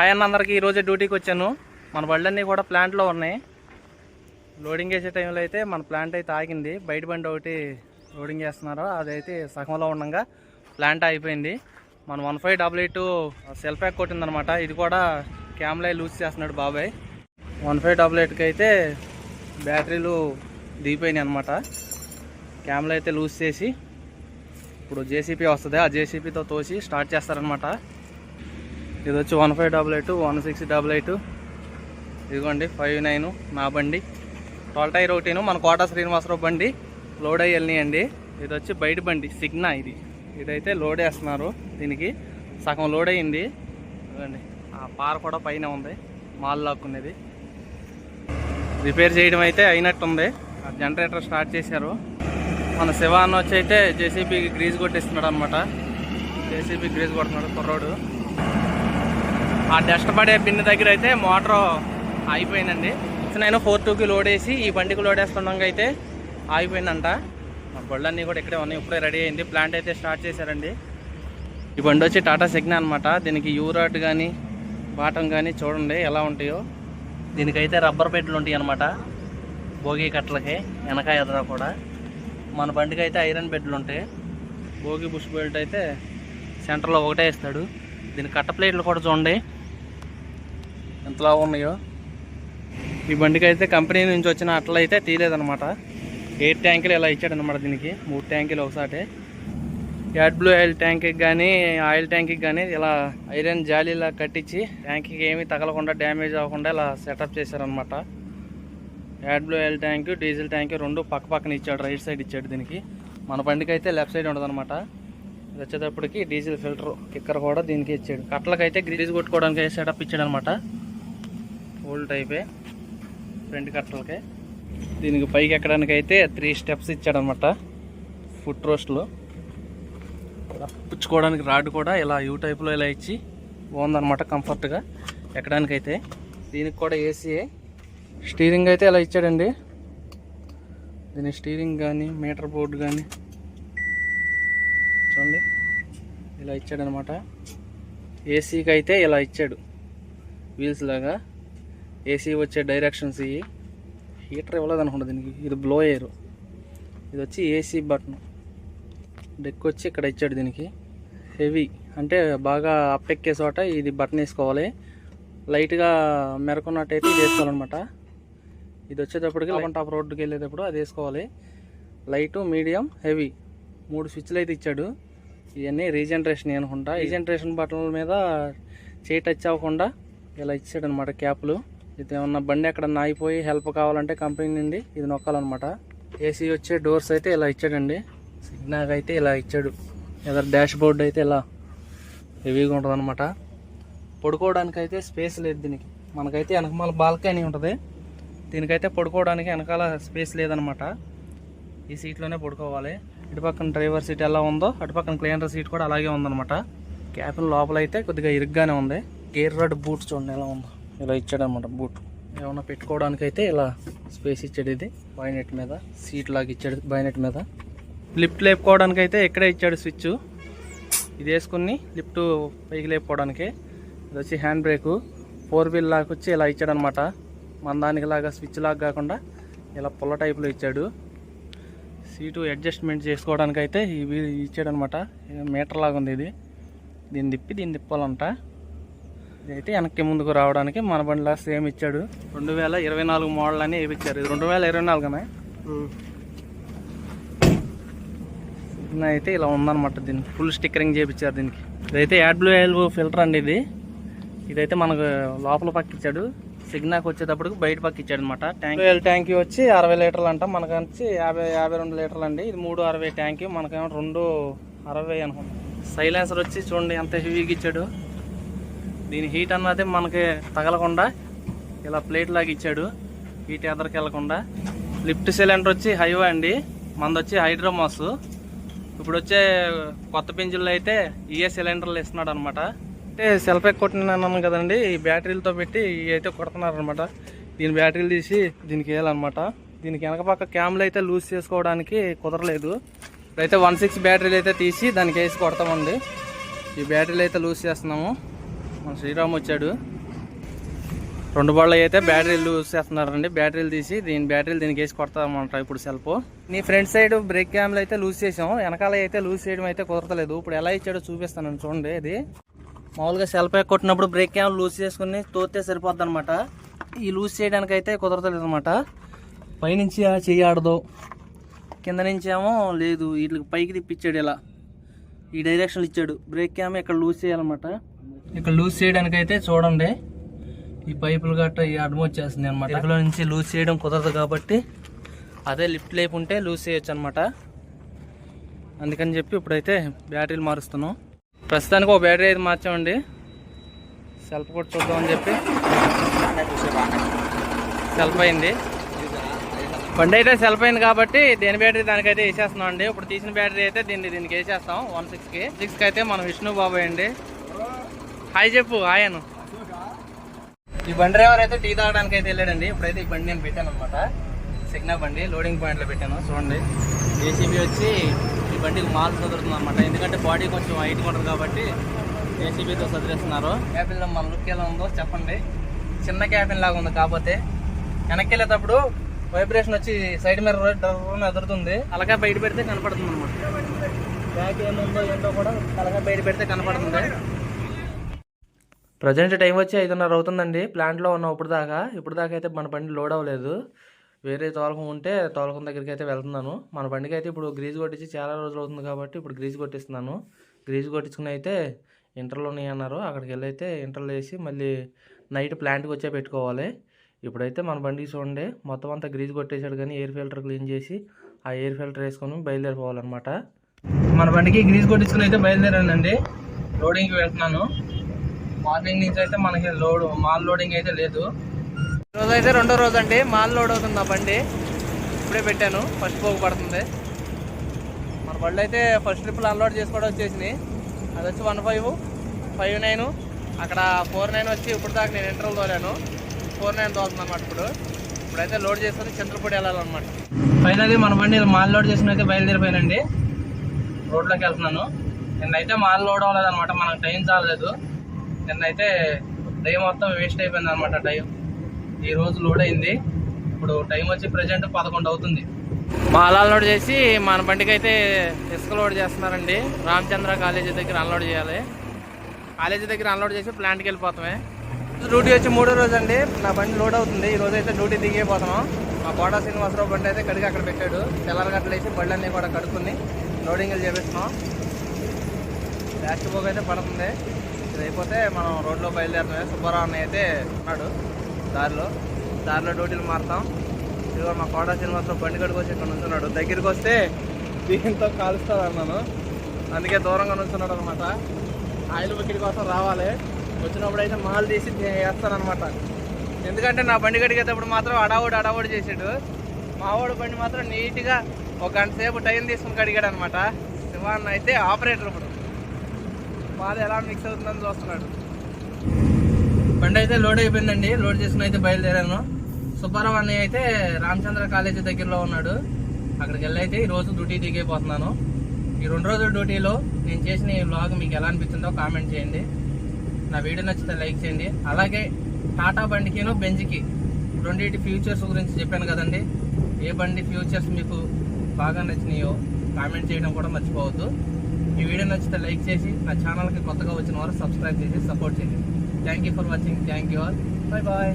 Hi అన్న అందరికీ ఈరోజే డ్యూటీకి వచ్చాను. మన బళ్ళన్నీ కూడా ప్లాంట్లో ఉన్నాయి. లోడింగ్ వేసే టైంలో అయితే మన ప్లాంట్ అయితే ఆగింది. బయట బండి ఒకటి లోడింగ్ చేస్తున్నారు. అదైతే సగంలో ఉండగా ప్లాంట్ అయిపోయింది మన one five double eight self యాక్ కొట్టిందనమాట. ఇది కూడా క్యామ్లై లూజ్ చేస్తున్నాడు బాబాయ్. వన్ ఫైవ్ డబల్ ఎయిట్కి అయితే బ్యాటరీలు దిగిపోయినాయి అనమాట. క్యామ్లో అయితే లూజ్ చేసి ఇప్పుడు జేసీపీ వస్తుంది. ఆ జేసీపీతో తోసి స్టార్ట్ చేస్తారనమాట. ఇది వచ్చి one five double eight one six double eight. ఇదిగోండి ఫైవ్ నైన్ నా బండి. టోల్ టైర్ ఒకటిను మన కోట శ్రీనివాసరావు బండి. లోడ్ అయ్యి వెళ్ళినాయండి ఇది వచ్చి బయట బండి సిగ్నా ఇది. ఇదైతే లోడ్ వేస్తున్నారు దీనికి. సగం లోడ్ అయ్యింది. ఇదిగోండి ఆ పార కూడా పైన ఉంది. మాల్ లాక్కునేది. రిపేర్ చేయడం అయితే అయినట్టుంది. ఆ జనరేటర్ స్టార్ట్ చేశారు. మన శివ అన్న వచ్చి అయితే జేసీబీ గ్రీజ్ కొట్టిస్తున్నాడు అనమాట జేసీబీ గ్రీజ్ కొడుతున్నాడు కుర్రోడు. ఆ డస్ట్ పడే పిన్ దగ్గర అయితే మోటార్ ఆగిపోయిందండి. నేను ఫోర్ టూకి లోడ్ వేసి ఈ బండికి లోడ్ వేస్తుండగా అయితే ఆగిపోయిందంట. బళ్ళన్నీ కూడా ఇక్కడే ఉన్నాయి ఇప్పుడే రెడీ అయింది. ప్లాంట్ అయితే స్టార్ట్ చేశారండి. ఈ బండి వచ్చి టాటా సిగ్నా అనమాట దీనికి యూరాట్ కానీ బాటం కానీ చూడండి ఎలా ఉంటాయో. దీనికైతే రబ్బర్ బెడ్లు ఉంటాయి అనమాట భోగి కట్టలకి వెనక ఎదుర కూడా. మన బండికి అయితే ఐరన్ బెడ్లు ఉంటాయి. భోగి బుష్ బెల్ట్ అయితే సెంటర్లో ఒకటే ఇస్తాడు. దీని కట్ట ప్లేట్లు కూడా చూడండి. ఎంతలా ఉన్నాయో. ఈ బండికి అయితే కంపెనీ నుంచి వచ్చిన అట్లా అయితే తీయలేదనమాట ఎయిట్ ట్యాంకులు ఇలా ఇచ్చాడనమాట దీనికి. మూడు ట్యాంకులు ఒకసారి యాడ్ బ్లూ ఆయిల్ ట్యాంక్కి కానీ ఆయిల్ ట్యాంక్కి కానీ ఇలా ఐరన్ జాలీలా కట్టించి ట్యాంక్కి ఏమీ తగలకుండా డ్యామేజ్ అవ్వకుండా ఇలా సెటప్ చేశారనమాట AdBlue oil tank diesel tank రెండు పక్క పక్కన ఇచ్చాడు రైట్ సైడ్ ఇచ్చాడు దీనికి. మన బండికి అయితే లెఫ్ట్ సైడ్ ఉండదనమాట ఇది వచ్చేటప్పటికి డీజిల్ ఫిల్టర్ కిక్కర్ కూడా దీనికి ఇచ్చాడు. కట్లకైతే గ్రీజ్ కొట్టుకోవడానికి సెటప్ ఇచ్చాడు అనమాట ఓల్డ్ టైపే ఫ్రంట్ కట్టలకే. దీనికి పైకి ఎక్కడానికి అయితే త్రీ స్టెప్స్ ఇచ్చాడనమాట ఫుట్ రోస్ట్లో పుచ్చుకోవడానికి రాడ్ కూడా ఇలా యూ టైప్లో ఇలా ఇచ్చి బాగుందనమాట కంఫర్ట్గా ఎక్కడానికైతే. దీనికి కూడా ఏసీ స్టీరింగ్ అయితే ఇలా ఇచ్చాడండి. దీని స్టీరింగ్ కానీ మీటర్ బోర్డు కానీ చూడండి. ఇలా ఇచ్చాడనమాట. ఏసీకి అయితే ఇలా ఇచ్చాడు. వీల్స్ లాగా. ఏసీ వచ్చే డైరెక్షన్స్ ఇవి హీటర్ ఇవ్వలేదు అనుకుంటా దీనికి. ఇది బ్లో ఎయిర్ ఇది వచ్చి ఏసీ బటన్ డెక్ వచ్చి ఇక్కడ ఇచ్చాడు దీనికి. హెవీ అంటే బాగా అప్పెక్కే చోట ఇది బటన్ వేసుకోవాలి. లైట్గా మెరకున్నట్టయితే ఇది వేసుకోవాలన్నమాట. ఇది వచ్చేటప్పటికి లెవెన్ టాప్ రోడ్డుకి వెళ్ళేటప్పుడు అది వేసుకోవాలి. లైట్ మీడియం హెవీ మూడు స్విచ్లు అయితే ఇచ్చాడు. ఇవన్నీ రీజనరేషన్ అనుకుంటా. రీజనరేషన్ బటన్ల మీద చేయి టచ్ అవ్వకుండా ఇలా ఇచ్చాడు అనమాట క్యాప్లు ఇది ఏమన్నా బండి ఎక్కడ నాగిపోయి హెల్ప్ కావాలంటే కంపెనీ నుండి ఇది నొక్కాలన్నమాట. ఏసీ వచ్చే డోర్స్ అయితే ఇలా ఇచ్చాడండి. సిగ్నాగ్ అయితే ఇలా ఇచ్చాడు. ఏదో డాష్ బోర్డ్ అయితే ఇలా హెవీగా ఉంటుంది అనమాట పడుకోవడానికి అయితే స్పేస్ లేదు దీనికి. మనకైతే వెనకమాల బాల్కనీ ఉంటుంది. దీనికైతే పడుకోవడానికి వెనకాల స్పేస్ లేదనమాట ఈ సీట్లోనే పడుకోవాలి. ఇటు పక్కన డ్రైవర్ సీట్ ఎలా ఉందో అటు పక్కన క్లీనర్ సీట్ కూడా అలాగే ఉందనమాట క్యాబిన్ లోపల అయితే కొద్దిగా ఇరుగ్గానే ఉంది. గేర్ రోడ్ బూట్ చూడండి ఎలా ఉందో. ఇలా ఇచ్చాడు అనమాట బూట్. ఏమన్నా పెట్టుకోవడానికి అయితే ఇలా స్పేస్ ఇచ్చాడు ఇది బైనెట్ మీద సీట్ లాగా ఇచ్చాడు బైనెట్ మీద. లిఫ్ట్ లేపుకోవడానికి అయితే ఇక్కడే ఇచ్చాడు స్విచ్. ఇది వేసుకుని లిఫ్ట్ పైకి లేపుకోవడానికి. ఇది వచ్చి హ్యాండ్ బ్రేకు. ఫోర్ వీల్ లాగా వచ్చి ఇలా ఇచ్చాడు అనమాట మన దానికి లాగా స్విచ్ లాగా కాకుండా ఇలా పుల్ల టైప్లో ఇచ్చాడు. సీటు అడ్జస్ట్మెంట్ చేసుకోవడానికి అయితే ఇవి ఇచ్చాడు అనమాట మీటర్ లాగా ఉంది ఇది. దీన్ని తిప్పి దీన్ని తిప్పాలంట. ఇదైతే వెనక్కి ముందుకు రావడానికి మన బండిలా సేమ్ ఇచ్చాడు. రెండు వేల ఇరవై నాలుగు మోడల్ అని వేయించారు ఇది రెండు వేల ఇరవై నాలుగునే సిగ్నా అయితే ఇలా ఉందన్నమాట దీనికి ఫుల్ స్టిక్కరింగ్ చేయించారు దీనికి. ఇదైతే యాడ్ బ్లూ ఆయిల్ ఫిల్టర్ అండి ఇది. ఇదైతే మనకు లోపల పక్క ఇచ్చాడు సిగ్నాకి వచ్చేటప్పటికి బయట పక్క ఇచ్చాడు అనమాట ట్యాంక్ ఆయిల్ ట్యాంక్ వచ్చి అరవై లీటర్లు అంట. మనకు వచ్చి యాభై యాభై రెండు లీటర్లు అండి. ఇది మూడు అరవై ట్యాంక్. మనకేమో రెండు అరవై అనుకుంటా. సైలెన్సర్ వచ్చి చూడండి ఎంత హెవీగా ఇచ్చాడు. దీని హీట్ అన్నది మనకి తగలకుండా ఇలా ప్లేట్ లాగా ఇచ్చాడు. హీట్ ఎదరికి వెళ్ళకుండా. లిఫ్ట్ సిలిండర్ వచ్చి హైవా అండి. మనది వచ్చి హైడ్రోమాస్. ఇప్పుడు వచ్చే కొత్త పింజుల్లో అయితే ఇఏ సిలిండర్లు ఇస్తున్నాడు అనమాట అంటే సెల్ఫ్ కొట్టినాను కదండి ఈ బ్యాటరీలతో పెట్టి ఇవి అయితే కొడుతున్నారనమాట దీని బ్యాటరీలు తీసి దీనికి వేయాలన్నమాట. దీనికి వెనక పక్క క్యామ్లు అయితే లూజ్ చేసుకోవడానికి కుదరలేదు. ఇప్పుడైతే వన్ సిక్స్ బ్యాటరీలు అయితే తీసి దానికి వేసి కొడతామండి. ఈ బ్యాటరీలు అయితే లూజ్ చేస్తున్నాము. మన శ్రీరామ్ వచ్చాడు. రెండు బళ్ళు అయితే బ్యాటరీలు లూజ్ చేస్తున్నారండి బ్యాటరీలు తీసి దీని బ్యాటరీలు దీనికి వేసి కొడతామంట ఇప్పుడు సెల్ఫ్ నీ ఫ్రంట్ సైడ్ బ్రేక్ క్యామ్లు అయితే లూజ్ చేసాం. వెనకాల అయితే లూజ్ చేయడం అయితే కుదరతలేదు. ఇప్పుడు ఎలా ఇచ్చాడో చూపిస్తాను చూడండి ఇది. మామూలుగా సెల్ఫ్ కొట్టినప్పుడు బ్రేక్ క్యామ్ లూజ్ చేసుకుని తోతే సరిపోద్ది అనమాట ఈ లూజ్ చేయడానికి అయితే కుదరతలేదు అనమాట పైనుంచి ఆ చెయ్యి ఆడదు. కింద నుంచి ఏమో లేదు. వీటికి పైకి తిప్పించాడు ఇలా. ఈ డైరెక్షన్లు ఇచ్చాడు. బ్రేక్ క్యామ్ ఇక్కడ లూజ్ చేయాలన్నమాట. ఇక్కడ లూజ్ చేయడానికి అయితే చూడండి. ఈ పైపులు గట్రా ఈ అడ్డం వచ్చేస్తుంది అనమాట ఇక్కడ నుంచి లూజ్ చేయడం కుదరదు కాబట్టి అదే లిఫ్ట్ లేపు ఉంటే లూజ్ చేయొచ్చు అనమాట అందుకని చెప్పి ఇప్పుడైతే బ్యాటరీలు మారుస్తున్నాం. ప్రస్తుతానికి ఒక బ్యాటరీ అయితే మార్చామండి. సెల్ఫ్ కూడా చూద్దామని చెప్పి. సెల్ఫ్ అయింది. బండి అయితే సెల్ఫ్ అయింది కాబట్టి దేని బ్యాటరీ దానికైతే వేసేస్తున్నాం అండి. ఇప్పుడు తీసిన బ్యాటరీ అయితే దీన్ని దీనికి వేసేస్తాం. వన్ సిక్స్కి. సిక్స్కి అయితే మనం విష్ణు బాబాయ్ అండి. హాయ్ చెప్పు హాయ్ అను. ఈ బండి డ్రైవర్ అయితే టీ తాగడానికి అయితే వెళ్ళాడండి. ఇప్పుడైతే ఈ బండి నేను పెట్టాను అనమాట సిగ్నా బండి లోడింగ్ పాయింట్లో పెట్టాను చూడండి. ఏసీబీ వచ్చి ఈ బండికి మాల్ కుదురుతుంది అనమాట ఎందుకంటే బాడీ కొంచెం హైట్ ఉంటుంది కాబట్టి ఏసీబీతో సదిరేస్తున్నారు. క్యాబిన్లో మన లుక్ ఎలా ఉందో చెప్పండి. చిన్న క్యాబిన్ లాగా ఉంది కాకపోతే. వెనక్కి వెళ్ళేటప్పుడు వైబ్రేషన్ వచ్చి సైడ్ మీద ఎదురుతుంది. అలాగే బయట పెడితే కనపడుతుంది అనమాట బ్యాక్ ఏముందో ఏంటో కూడా అలాగే బయట పెడితే కనపడుతుంది. ప్రజెంట్ టైం వచ్చి ఐదున్నర అవుతుందండి. ప్లాంట్లో ఉన్నాం ఇప్పుడు దాకా. ఇప్పుడు దాకా అయితే మన బండి లోడ్ అవ్వలేదు. వేరే తోలకం ఉంటే తోలకం దగ్గరికి అయితే వెళ్తున్నాను. మన బండికి అయితే ఇప్పుడు గ్రీజ్ కొట్టించి చాలా రోజులు అవుతుంది కాబట్టి ఇప్పుడు గ్రీజ్ కొట్టిస్తున్నాను. గ్రీజ్ కొట్టించుకుని అయితే ఇంటర్లో ఉన్నాయి అన్నారు. అక్కడికి వెళ్ళి అయితే ఇంటర్లో వేసి మళ్ళీ నైట్ ప్లాంట్కి వచ్చే పెట్టుకోవాలి. ఇప్పుడైతే మన బండికి చూడండి. మొత్తం అంతా గ్రీజ్ కొట్టేశాడు కానీ ఎయిర్ ఫిల్టర్ క్లీన్ చేసి ఆ ఎయిర్ ఫిల్టర్ వేసుకొని బయలుదేరిపోవాలన్నమాట. మన బండికి గ్రీజ్ కొట్టించుకుని అయితే బయలుదేరానండి. లోడింగ్కి వెళ్తున్నాను. మార్నింగ్ నుంచి అయితే మనకి లోడ్ మాల్ లోడింగ్ అయితే లేదు. రోజు అయితే రెండో రోజు అండి మాల్ లోడ్ అవుతుంది నా బండి? ఇప్పుడే పెట్టాను. ఫస్ట్ పోగు పడుతుంది. మన బండి అయితే ఫస్ట్ ట్రిప్లు అన్లోడ్ చేసుకోవడం వచ్చేసింది అది వచ్చి వన్ ఫైవ్ ఫైవ్ నైన్. అక్కడ ఫోర్ నైన్ వచ్చి ఇప్పుడు దాకా నేను ఇంటర్వ్యూ తోలాను. ఫోర్ నైన్ తోలుతుంది అనమాట ఇప్పుడు. ఇప్పుడైతే లోడ్ చేసుకొని చంద్రపూడి వెళ్ళాలన్నమాట. ఫైనల్లీ మన బండి మాల్ లోడ్ చేసుకుని అయితే బయలుదేరిపోయానండి. రోడ్లోకి వెళ్తున్నాను. నిన్నైతే మాల్ లోడ్ అవ్వలేదన్నమాట. మనకు టైం చాలలేదు. నిన్న అయితే డై మొత్తం వేస్ట్ అయిపోయింది అనమాట టైం ఈ రోజు లోడ్ అయింది. ఇప్పుడు టైం వచ్చి ప్రజెంట్ పదకొండు అవుతుంది. మాల్ అన్లోడ్ చేసి మన బండికి అయితే ఇసుక లోడ్ చేస్తున్నారండి. రామచంద్ర కాలేజీ దగ్గర అన్లోడ్ చేయాలి. కాలేజీ దగ్గర అన్లోడ్ చేసి ప్లాంట్కి వెళ్ళిపోతామే. డ్యూటీ వచ్చి మూడో రోజు అండి. నా బండి లోడ్ అవుతుంది. ఈ రోజు అయితే డ్యూటీ దిగిపోతున్నాం మా కోట శ్రీనివాసరావు బండి అయితే కడిగి అక్కడ పెట్టాడు. తెల్లరగట్లు వేసి బళ్ళన్నీ కూడా కడుక్కుని లోడింగ్లు చేపిస్తున్నాం. లాస్ట్ పోగు అయితే పడుతుంది. ఇది అయిపోతే మనం రోడ్లో బయలుదేరుతాం సుబ్బారావు అన్న అయితే ఉన్నాడు దారిలో. దారిలో డ్యూటీలు మారుతాం. ఇదిగో మా కోట శ్రీనివాసరావు బండి వచ్చి ఇక్కడ నుంచున్నాడు. దగ్గరికి వస్తే దీంతో కాలుస్తాడు అన్నాను. అందుకే దూరంగా నుంచున్నాడు అనమాట ఆయిల్ బకెట్ కోసం రావాలి. వచ్చినప్పుడు అయితే మాల్ తీసి వేస్తానమాట ఎందుకంటే నా బండి కడిగేటప్పుడు మాత్రం అడావుడు అడావుడు చేసాడు మావాడు బండి మాత్రం నీట్గా ఒక గంట సేపు టైం తీసుకుని కడిగాడు అనమాట శివాన్ అయితే ఆపరేటర్ ఇప్పుడు. పాలు ఎలా మిక్స్ అవుతుందని చూస్తున్నాడు. బండి అయితే లోడ్ అయిపోయిందండి. లోడ్ చేసుకుని అయితే బయలుదేరాను. సుబ్బారావు అన్నయ్య అయితే రామచంద్ర కాలేజీ దగ్గరలో ఉన్నాడు. అక్కడికి వెళ్ళి అయితే ఈ రోజు డ్యూటీ దిగైపోతున్నాను. ఈ రెండు రోజుల డ్యూటీలో నేను చేసిన ఈ బ్లాగ్ మీకు ఎలా అనిపించిందో కామెంట్ చేయండి. నా వీడియో నచ్చితే లైక్ చేయండి. అలాగే టాటా బండికిను బెంజ్కి రెండింటి ఫ్యూచర్స్ గురించి చెప్పాను కదండి. ఏ బండి ఫ్యూచర్స్ మీకు బాగా నచ్చినాయో కామెంట్ చేయడం కూడా మర్చిపోవద్దు. ఈ వీడియో నచ్చితే లైక్ చేసి నా ఛానల్కి కొత్తగా వచ్చిన వారు సబ్స్క్రైబ్ చేసి సపోర్ట్ చేయండి. Thank you for watching thank you all bye bye